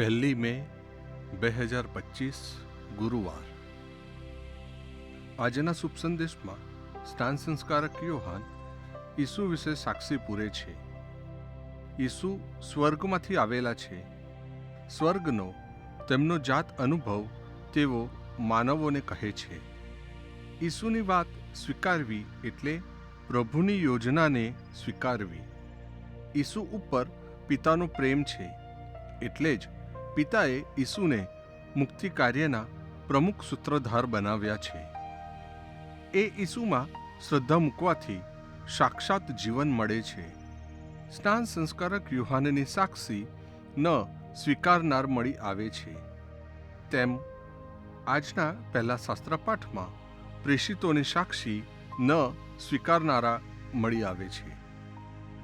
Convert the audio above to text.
પહેલી મે બે હજાર પચીસ ગુરુવાર આજના શુભ સંદેશમાં સ્નાન સંસ્કારક યોહાન ઈસુ વિશે સાક્ષી પૂરે છે ઈસુ સ્વર્ગમાંથી આવેલા છે સ્વર્ગનો તેમનો જાત અનુભવ તેઓ માનવોને કહે છે ઈસુની વાત સ્વીકારવી એટલે પ્રભુની યોજનાને સ્વીકારવી ઈસુ ઉપર પિતાનો પ્રેમ છે એટલે જ પિતાએ ઈસુને મુક્તિ કાર્યના પ્રમુખ સૂત્રધાર બનાવ્યા છે. એ ઈસુમાં શ્રદ્ધા મૂકવાથી સાક્ષાત જીવન મળે છે. સ્નાન સંસ્કારક યુહાનની સાક્ષી ન સ્વીકારનાર મળી આવે છે. તેમ આજના પહેલા શાસ્ત્રપાઠમાં પ્રેષિતોની સાક્ષી ન સ્વીકારનારા મળી આવે છે.